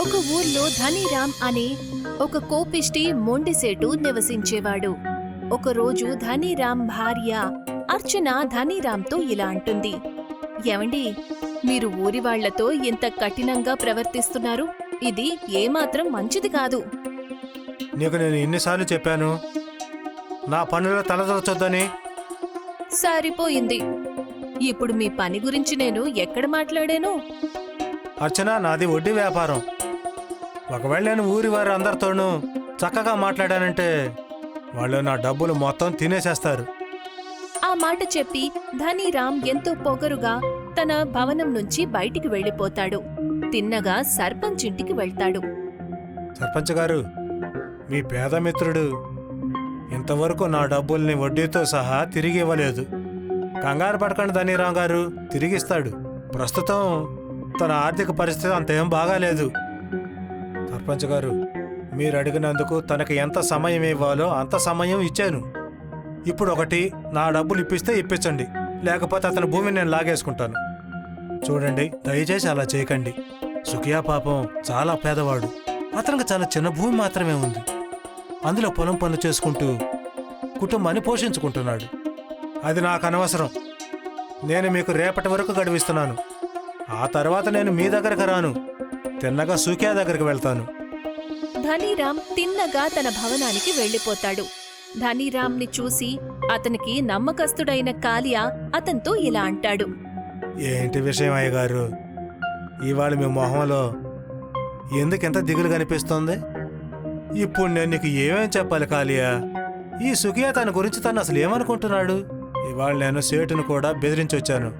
ఒక ఊర్లో ధనీరామ్ అనే ఒక కోపిష్టి మొండిసేటు నివసించేవాడు. ఒకరోజు ధనీరామ్ భార్య అర్చన ధనీరామ్తో ఇలా అంటుంది. ఏమండి మీరు ఊరి వాళ్ళతో ఇంత కఠినంగా ప్రవర్తిస్తున్నారు. ఇది ఏమాత్రం మంచిది కాదు. నీకు నేను ఎన్నిసార్లు చెప్పాను నా పనుల్లో తలదొరచొద్దని. సరిపోయింది. ఇప్పుడు మీ పని గురించి నేను ఎక్కడ మాట్లాడాను? అర్చన నాది వడ్డీ వ్యాపారం. ఒకవేళ నేను ఊరి వారి అందరితోనూ చక్కగా మాట్లాడానంటే వాళ్ళు నా డబ్బులు మొత్తం తినేసేస్తారు. ఆ మాట చెప్పి ధనీరామ్ ఎంతో పొగరుగా తన భవనం నుంచి బయటికి వెళ్ళిపోతాడు. తిన్నగా సర్పంచ్ ఇంటికి వెళ్తాడు. సర్పంచ్ గారు మీ పేద మిత్రుడు ఇంతవరకు నా డబ్బుల్ని వడ్డీతో సహా తిరిగి ఇవ్వలేదు. కంగారు పడకండి ధనీరామ్ గారు తిరిగిస్తాడు ప్రస్తుతం తన ఆర్థిక పరిస్థితి అంతేం బాగాలేదు. సర్పంచ్ గారు మీరు అడిగినందుకు తనకి ఎంత సమయం ఇవ్వాలో అంత సమయం ఇచ్చాను. ఇప్పుడు ఒకటి నా డబ్బులు ఇప్పిస్తే ఇప్పించండి. లేకపోతే అతని భూమిని నేను లాగేసుకుంటాను. చూడండి దయచేసి అలా చేయకండి. సుఖియా పాపం చాలా పేదవాడు. అతనికి చాలా చిన్న భూమి మాత్రమే ఉంది. అందులో పొలం పనులు చేసుకుంటూ కుటుంబాన్ని పోషించుకుంటున్నాడు. అది నాకు అనవసరం. నేను మీకు రేపటి వరకు గడివిస్తున్నాను. ఆ తర్వాత నేను మీ దగ్గరకు రాను. తిన్నగా సూక్యా దగ్గరికి వెళ్తాను. ధనీరామ్ తిన్నగా తన భవనానికి వెళ్ళిపోతాడు. ధనీరామ్ని చూసి అతనికి నమ్మకస్తుడైన కాలియా అతనితో ఇలా అంటాడు. ఏంటి విషయం అయ్యగారు? ఇవాళ మీ మొహంలో ఎందుకెంత దిగులు కనిపిస్తోంది ఇప్పుడు నేను నీకు ఏమేం చెప్పాలి కాలియా? ఈ సుఖియా తన గురించి తను అసలు ఏమనుకుంటున్నాడు? ఇవాళ నేను సేటును కూడా బెదిరించి వచ్చాను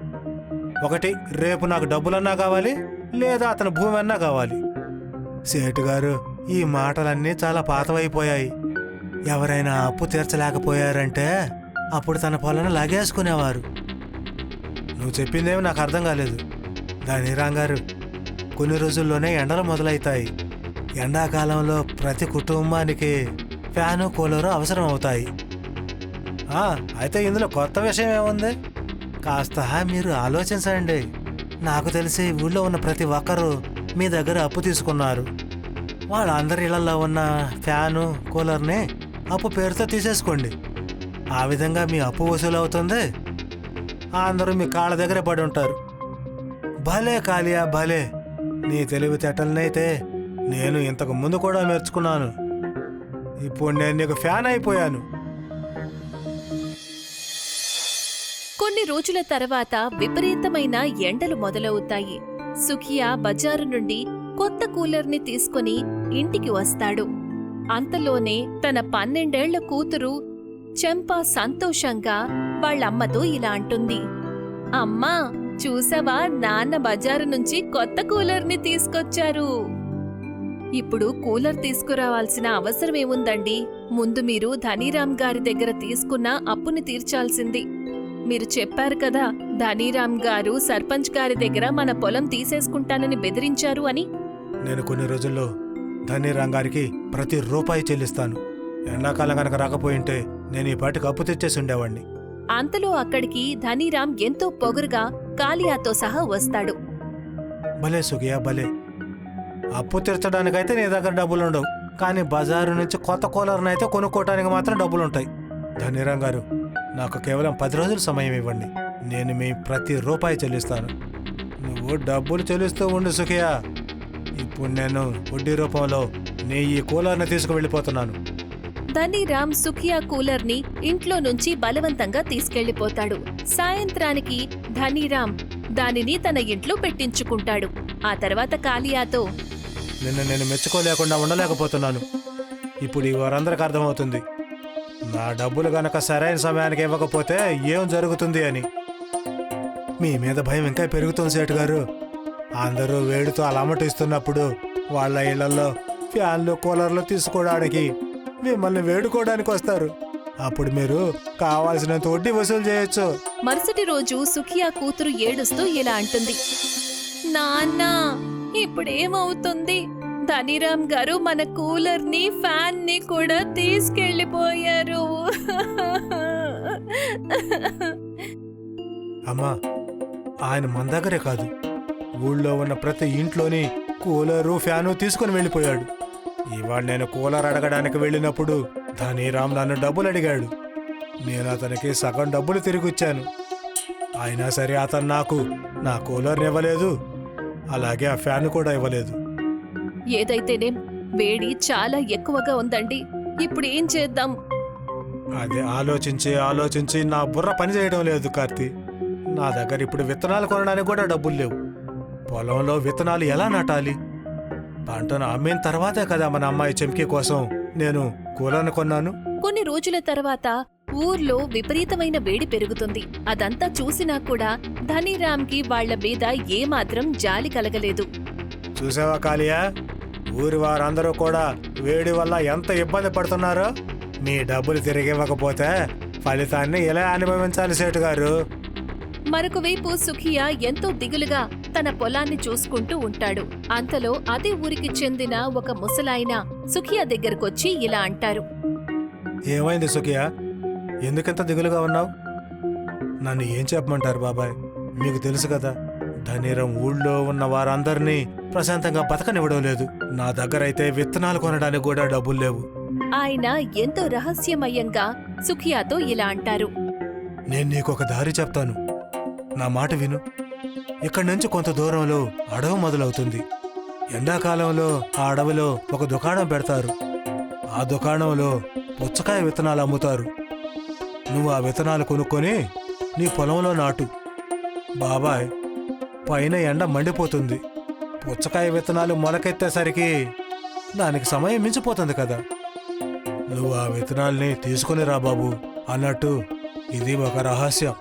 ఒకటి రేపు నాకు డబ్బులన్నా కావాలి. లేదా అతని భూమి అన్నా కావాలి. సేటు గారు ఈ మాటలన్నీ చాలా పాతవైపోయాయి. ఎవరైనా అప్పు తీర్చలేకపోయారంటే అప్పుడు తన పొలను లాగేసుకునేవారు. నువ్వు చెప్పిందేమి నాకు అర్థం కాలేదు. దాని గారు కొన్ని రోజుల్లోనే ఎండలు మొదలవుతాయి ఎండాకాలంలో ప్రతి కుటుంబానికి ఫ్యాను కూలరు అవసరం అవుతాయి అయితే ఇందులో కొత్త విషయం ఏముంది? కాస్త మీరు ఆలోచించండి. నాకు తెలిసి ఊళ్ళో ఉన్న ప్రతి ఒక్కరూ మీ దగ్గర అప్పు తీసుకున్నారు. వాళ్ళందరి ఇళ్ళలో ఉన్న ఫ్యాను కూలర్ని అప్పు పేరుతో తీసేసుకోండి. ఆ విధంగా మీ అప్పు వసూలు అవుతుంది అందరూ మీ కాళ్ళ దగ్గర పడి ఉంటారు. భలే కాలియా భలే. నీ తెలివితేటలనైతే నేను ఇంతకు ముందు కూడా మెచ్చుకున్నాను ఇప్పుడు నేను నీకు ఫ్యాన్ అయిపోయాను. కొన్ని రోజుల తర్వాత విపరీతమైన ఎండలు మొదలవుతాయి. సుఖియా బజారు నుండి కొత్త కూలర్ని తీసుకుని ఇంటికి వస్తాడు. అంతలోనే తన పన్నెండేళ్ళ కూతురు చెంపా సంతోషంగా వాళ్ళమ్మతో ఇలా అంటుంది. అమ్మా చూసావా? నాన్న బజారు నుంచి కొత్త కూలర్ని తీసుకొచ్చారు. ఇప్పుడు కూలర్ తీసుకురావాల్సిన అవసరమేముందండి ముందు మీరు ధనీరామ్ గారి దగ్గర తీసుకున్న అప్పుని తీర్చాల్సింది. మీరు చెప్పారు కదా ధనీరామ్ గారు సర్పంచ్ గారి దగ్గర మన పొలం తీసేసుకుంటానని బెదిరించారు అని. నేను కొన్ని రోజుల్లో ధనీ రంగారికి ప్రతి రూపాయి చెల్లిస్తాను. ఎండాకాలం కనుక రాకపోయింటే నేను ఈ పాటికి అప్పు తెచ్చేసి ఉండేవాడిని అంతలో అక్కడికి ధనీరామ్ ఎంతో పొగరుగా కాలియాతో సహా వస్తాడు. భలే సుఖియా భలే. అప్పు తీర్చడానికైతే నీ దగ్గర డబ్బులు ఉండవు కానీ బజారు నుంచి కొత్త కూలర్నైతే కొనుక్కోవటానికి మాత్రం డబ్బులు ఉంటాయి ధనీరాం గారు నాకు కేవలం పది రోజుల సమయం ఇవ్వండి. నేను మీ ప్రతి రూపాయి చెల్లిస్తాను. నువ్వు డబ్బులు చెల్లిస్తూ ఉండు సుఖియా. ఇప్పుడు నేను వడ్డీ రూపంలో నీ ఈ కూలర్ని తీసుకువెళ్ళిపోతున్నాను. ధనీరామ్ సుఖియా కూలర్ని ఇంట్లో నుంచి బలవంతంగా తీసుకెళ్ళిపోతాడు సాయంత్రానికి ధనీరామ్ దానిని తన ఇంట్లో పెట్టించుకుంటాడు. ఆ తర్వాత కాలియాతో నిన్ను నేను మెచ్చుకోలేకుండా ఉండలేకపోతున్నాను. ఇప్పుడు ఈ వారందరికి అర్థమవుతుంది. నా డబ్బులు గనక సరైన సమయానికి ఇవ్వకపోతే ఏం జరుగుతుంది అని. మీ మీద భయం ఇంకా పెరుగుతుంది సేటు గారు. అందరూ వేడితో అలమటిస్తున్నప్పుడు వాళ్ళ ఇళ్ళలో ఫ్యాన్లు కూలర్లు తీసుకోవడానికి మిమ్మల్ని వేడుకోవడానికి వస్తారు. అప్పుడు మీరు కావాల్సినంత వడ్డీ వసూలు చేయొచ్చు. మరుసటి రోజు సుఖియా కూతురు ఏడుస్తూ ఇలా అంటుంది. నాన్న ఇప్పుడేమవుతుంది? ధనిరామ్ గారు మన కూలర్ని ఫ్యాన్ని కూడా తీసుకెళ్ళిపోయారు అమ్మా ఆయన మన దగ్గరే కాదు. ఊళ్ళో ఉన్న ప్రతి ఇంట్లోని కూలరు ఫ్యాను తీసుకుని వెళ్ళిపోయాడు. ఇవాళ నేను కూలర్ అడగడానికి వెళ్ళినప్పుడు ధనీరామ్ నన్ను డబ్బులు అడిగాడు. నేను అతనికి సగం డబ్బులు తిరిగిచ్చాను. అయినా సరే అతను నాకు నా కూలర్ని ఇవ్వలేదు. అలాగే ఆ ఫ్యాన్ కూడా ఇవ్వలేదు. ఏదైతేనేం వేడి చాలా ఎక్కువగా ఉందండి. ఇప్పుడు ఏం చేద్దాం? అది ఆలోచించి ఆలోచించి నా బుర్ర పని చేయడం లేదు కార్తీ. నా దగ్గర ఇప్పుడు విత్తనాలు కొనడానికి కూడా డబ్బులు లేవు. పొలంలో విత్తనాలు ఎలా నాటాలి? పంటను అమ్మిన తర్వాతే కదా మన అమ్మాయి చెంకి కోసం నేను కూలను కొన్నాను. కొన్ని రోజుల తర్వాత ఊర్లో విపరీతమైన వేడి పెరుగుతుంది. అదంతా చూసినా కూడా ధనీరామ్కి వాళ్ళ మీద ఏమాత్రం జాలి కలగలేదు. చూసావా కాలియా ఊరి వారందరూ కూడా వేడి వల్ల ఎంత ఇబ్బంది పడుతున్నారో మీ డబ్బులు తిరిగి ఇవ్వకపోతే ఫలితాన్ని ఇలా అనుభవించాలి సేటు గారు? మరొక వైపు సుఖియా ఎంతో దిగులుగా తన పొలాన్ని చూసుకుంటూ ఉంటాడు. అంతలో అదే ఊరికి చెందిన ఒక ముసలాయన సుఖియా దగ్గరకొచ్చి ఇలా అంటారు. ఏమైంది సుఖియా? ఎందుకంత దిగులుగా ఉన్నావు? నన్ను ఏం చెప్పమంటారు బాబాయ్? మీకు తెలుసు కదా. ధనీరం ఊళ్ళో ఉన్న వారందరినీ ప్రశాంతంగా బతకనివ్వడం లేదు. నా దగ్గర అయితే విత్తనాలు కొనడానికి కూడా డబ్బులు లేవు. ఆయన ఎంతో రహస్యమయంగా సుఖియాతో ఇలా అంటారు. నేను నీకు ఒక దారి చెప్తాను. నా మాట విను. ఇక్కడి నుంచి కొంత దూరంలో అడవి మొదలవుతుంది. ఎండాకాలంలో ఆ అడవిలో ఒక దుకాణం పెడతారు. ఆ దుకాణంలో పుచ్చకాయ విత్తనాలు అమ్ముతారు. నువ్వు ఆ విత్తనాలు కొనుక్కొని నీ పొలంలో నాటు. బాబాయ్ పైన ఎండ మండిపోతుంది. పుచ్చకాయ విత్తనాలు మొలకెత్తేసరికి దానికి సమయం మించిపోతుంది కదా. నువ్వు ఆ విత్తనాల్ని తీసుకుని రా బాబు. అన్నట్టు ఇది ఒక రహస్యం.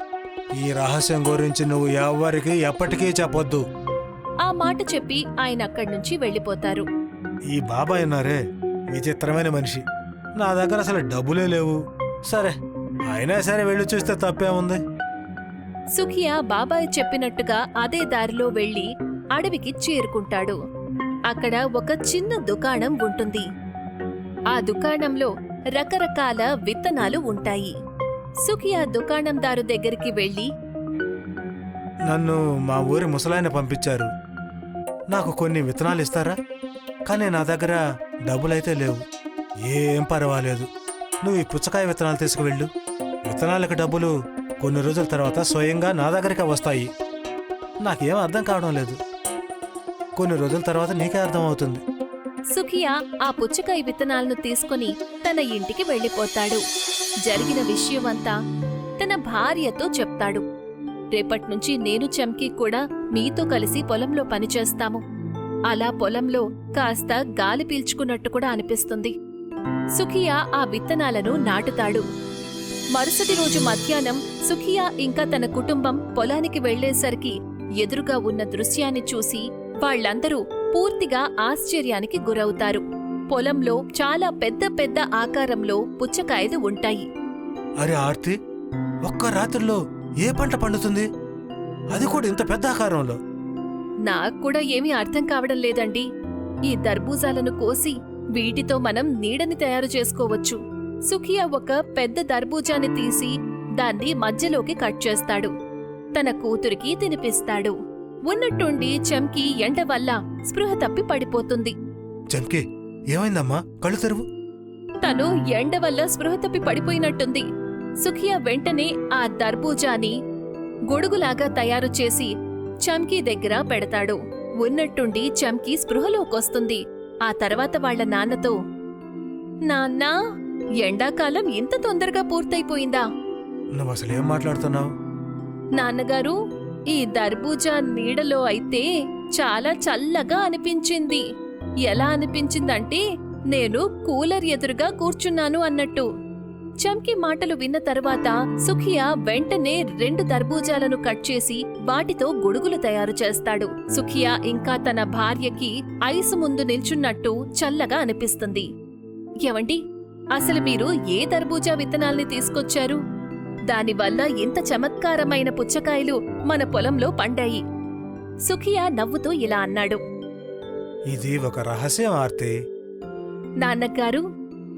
ఈ రహస్యం గురించి నువ్వు ఎవ్వరికి ఎప్పటికీ చెప్పొద్దు. ఆ మాట చెప్పి ఆయన అక్కడి నుంచి వెళ్ళిపోతారు. ఈ బాబాయ్ ఉన్నారే విచిత్రమైన మనిషి. నా దగ్గర అసలు డబ్బులే లేవు. సరే అయినా సరే వెళ్ళి చూస్తే తప్పే ఉంది. సుఖియా బాబాయ్ చెప్పినట్టుగా అదే దారిలో వెళ్ళి అడవికి చేరుకుంటాడు. అక్కడ ఒక చిన్న దుకాణం ఉంటుంది. ఆ దుకాణంలో రకరకాల విత్తనాలు ఉంటాయి. సుఖియా దుకాణందారు దగ్గరికి వెళ్ళి నన్ను మా ఊరి ముసలాయన పంపించారు. నాకు కొన్ని విత్తనాలు ఇస్తారా? కానీ నా దగ్గర డబ్బులైతే లేవు. ఏం పర్వాలేదు. నువ్వు ఈ పుచ్చకాయ విత్తనాలు తీసుకువెళ్ళు. విత్తనాలకు డబ్బులు కొన్ని రోజుల తర్వాత స్వయంగా నా దగ్గరికి వస్తాయి. నాకేం అర్థం కావడం లేదు. కొన్ని రోజుల తర్వాత నీకే అర్థమవుతుంది సుఖియా ఆ పుచ్చకాయ విత్తనాలను తీసుకుని తన ఇంటికి వెళ్ళిపోతాడు. జరిగిన విషయమంతా తన భార్యతో చెప్తాడు. రేపట్నుంచి నేను చెంకి కూడా మీతో కలిసి పొలంలో పనిచేస్తాము. అలా పొలంలో కాస్త గాలి పీల్చుకున్నట్టు కూడా అనిపిస్తుంది. సుఖియా ఆ విత్తనాలను నాటుతాడు. మరుసటి రోజు మధ్యాహ్నం సుఖియా ఇంకా తన కుటుంబం పొలానికి వెళ్ళేసరికి ఎదురుగా ఉన్న దృశ్యాన్ని చూసి వాళ్ళందరూ పూర్తిగా ఆశ్చర్యానికి గురవుతారు. పొలంలో చాలా పెద్ద పెద్ద ఆకారంలో పుచ్చకాయలు ఉంటాయి. అరే ఆర్తి ఒక్క రాత్రిలో ఏ పంట పండుతుంది? అది కూడా ఇంత పెద్ద ఆకారంలో. నాకు కూడా ఏమీ అర్థం కావడం లేదండి. ఈ దర్బూజాలను కోసి వీటితో మనం నీడని తయారు చేసుకోవచ్చు. సుఖియా ఒక పెద్ద దర్బూజాన్ని తీసి దాన్ని మధ్యలోకి కట్ చేస్తాడు. తన కూతురికి తినిపిస్తాడు. ఉన్నట్టుండి చంకి ఎండ వల్ల స్పృహ తప్పి పడిపోతుంది. చంకి ఏమైందమ్మా? కళ్ళు తెరువు. తను ఎండ వల్ల స్పృహ తప్పి పడిపోయినట్టుంది. సుఖియా వెంటనే ఆ దర్బూజాని గొడుగులాగా తయారు చేసి చమ్కీ దగ్గర పెడతాడు. ఉన్నట్టుండి చమ్కీ స్పృహలోకొస్తుంది. ఆ తర్వాత వాళ్ళ నాన్నతో నాన్నా ఎండాకాలం ఇంత తొందరగా పూర్తయిపోయిందా? నువ్వు అసలు ఏం మాట్లాడుతున్నావు? నాన్నగారు ఈ దర్బూజా నీడలో అయితే చాలా చల్లగా అనిపించింది. ఎలా అనిపించిందంటే నేను కూలర్ ఎదురుగా కూర్చున్నాను అన్నట్టు. చంకి మాటలు విన్న తరువాత సుఖియా వెంటనే రెండు దర్బూజాలను కట్ చేసి వాటితో గొడుగులు తయారు చేస్తాడు. సుఖియా ఇంకా తన భార్యకి ఐసు ముందు నిల్చున్నట్టు చల్లగా అనిపిస్తుంది. ఏవండి? అసలు మీరు ఏ దర్బూజా విత్తనాల్ని తీసుకొచ్చారు? దానివల్ల ఇంత చమత్కారమైన పుచ్చకాయలు మన పొలంలో పండాయి. సుఖియా నవ్వుతూ ఇలా అన్నాడు. ఇది ఒక రహస్యం ఆర్తి. నాన్నగారు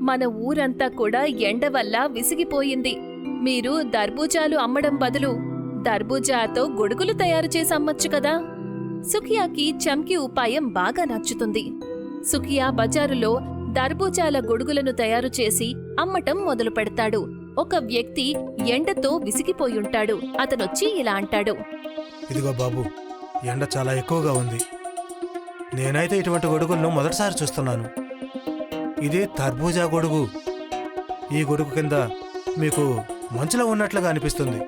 మన ఊరంతా కూడా ఎండ వల్ల విసిగిపోయింది. మీరు దర్బూజాలు అమ్మడం బదులు దర్బూజాతో గొడుగులు తయారు చేసి అమ్మొచ్చు కదా? సుఖియాకి చమ్కి ఉపాయం బాగా నచ్చుతుంది. సుఖియా బజారులో దర్బూజాల గొడుగులను తయారు చేసి అమ్మటం మొదలు పెడతాడు. ఒక వ్యక్తి ఎండతో విసిగిపోయుంటాడు. అతనొచ్చి ఇలా అంటాడు. ఇదిగో బాబు ఎండ చాలా ఎక్కువగా ఉంది. నేనైతే ఇటువంటి గొడుగులను మొదటిసారి చూస్తున్నాను. ఇది తర్బూజా గొడుగు. ఈ గొడుగు కింద మీకు మంచులో ఉన్నట్లుగా అనిపిస్తుంది.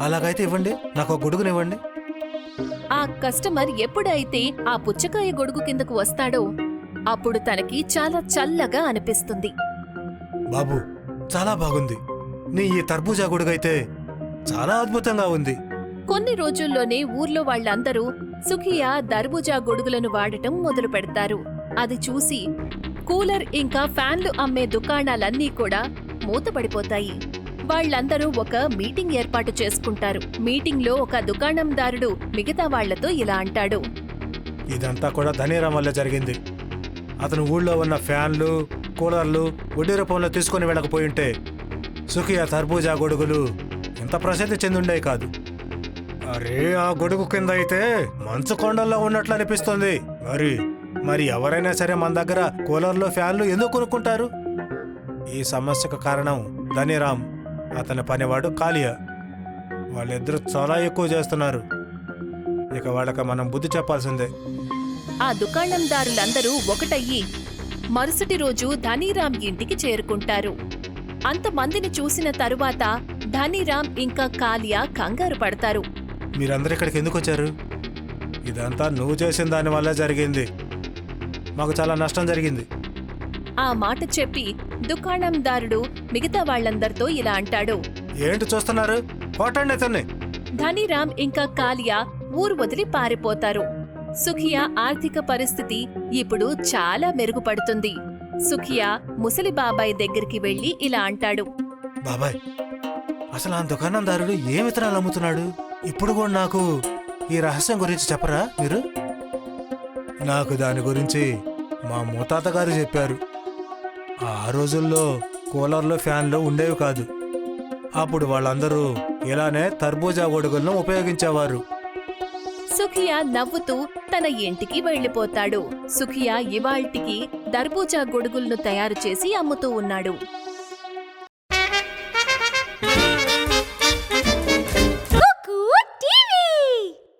అలాగైతే ఇవ్వండి నాకు ఒక గొడుగునివ్వండి ఆ కస్టమర్ ఎప్పుడైతే ఆ పుచ్చకాయ గొడుగు కిందకు వస్తాడో అప్పుడు తనకి చాలా చల్లగా అనిపిస్తుంది. బాబు చాలా బాగుంది. నీ ఈ తర్బూజా గొడుగైతే చాలా అద్భుతంగా ఉంది. కొన్ని రోజుల్లోనే ఊర్లో వాళ్ళందరూ సుఖియా దర్బూజా గొడుగులను వాడటం మొదలు పెడతారు. అది చూసి కూలర్ ఇంకా ఫ్యాన్లు అమ్మే దుకాణాలన్నీ కూడా మూతపడిపోతాయి. వాళ్ళందరూ ఒక మీటింగ్ ఏర్పాటు చేసుకుంటారు. మీటింగ్లో ఒక దుకాణందారుడు మిగతా వాళ్ళతో ఇలా అంటాడు. ఇదంతా కూడా ధనీరాం వల్ల జరిగింది. అతను ఊళ్ళో ఉన్న ఫ్యాన్లు కూలర్లు వడ్డీ రూపంలో తీసుకుని వెళ్ళకపోయింటే సుఖియా తర్బూజా గొడుగులు ఇంత ప్రసిద్ధి చెందుండే కాదు. అరే ఆ గొడుగు కింద అయితే మంచు కొండల్లో ఉన్నట్లు అనిపిస్తుంది. మరి మరి ఎవరైనా సరే మన దగ్గర కూలర్లు ఫ్యాన్లు ఎందుకు కొనుక్కుంటారు? ఈ సమస్యకు కారణం ధనిరామ్. అతని పనివాడు కాలియా వాళ్ళిద్దరూ చాలా ఎక్కువ చేస్తున్నారు. ఇక వాళ్ళకి మనం బుద్ధి చెప్పాల్సిందే. ఆ దుకాణందారులందరూ ఒకటయ్యి మరుసటి రోజు ధనీరాం ఇంటికి చేరుకుంటారు. అంతమందిని చూసిన తరువాత ధనీరాం ఇంకా కాలియా కంగారు పడతారు. మీరందరూ ఇక్కడికి ఎందుకు వచ్చారు ఇదంతా నువ్వు చేసిన దాని వల్ల జరిగింది. మాకు చాలా నష్టం జరిగింది. ఆ మాట చెప్పి దుకాణందారుడు మిగతా వాళ్ళందరితో ఇలా అంటాడు. ఏంటి చూస్తున్నారు? కొట్టండి అతన్ని. ధనీరాం ఇంకా కాలియా ఊరు వదిలి పారిపోతారు. సుఖియా ఆర్థిక పరిస్థితి ఇప్పుడు చాలా మెరుగుపడుతుంది. సుఖియా ముసలి బాబాయ్ దగ్గరికి వెళ్ళి ఇలా అంటాడు. బాబాయ్ అసలు ఆ దుకాణందారుడు ఏ విత్తనాలు అమ్ముతున్నాడు? ఇప్పుడు కూడా నాకు ఈ రహస్యం గురించి చెప్పరా మీరు? నాకు దాని గురించి మా మూతాత గారు చెప్పారు. ఆ రోజుల్లో కూలర్లు ఫ్యాన్లు ఉండేవి కాదు. అప్పుడు వాళ్ళందరూ ఇలానే తర్బూజా గొడుగులను ఉపయోగించేవారు. సుఖియా నవ్వుతూ తన ఇంటికి వెళ్ళిపోతాడు సుఖియా ఇవాల్టికి దర్బూజా గొడుగులను తయారు చేసి అమ్ముతూ ఉన్నాడు.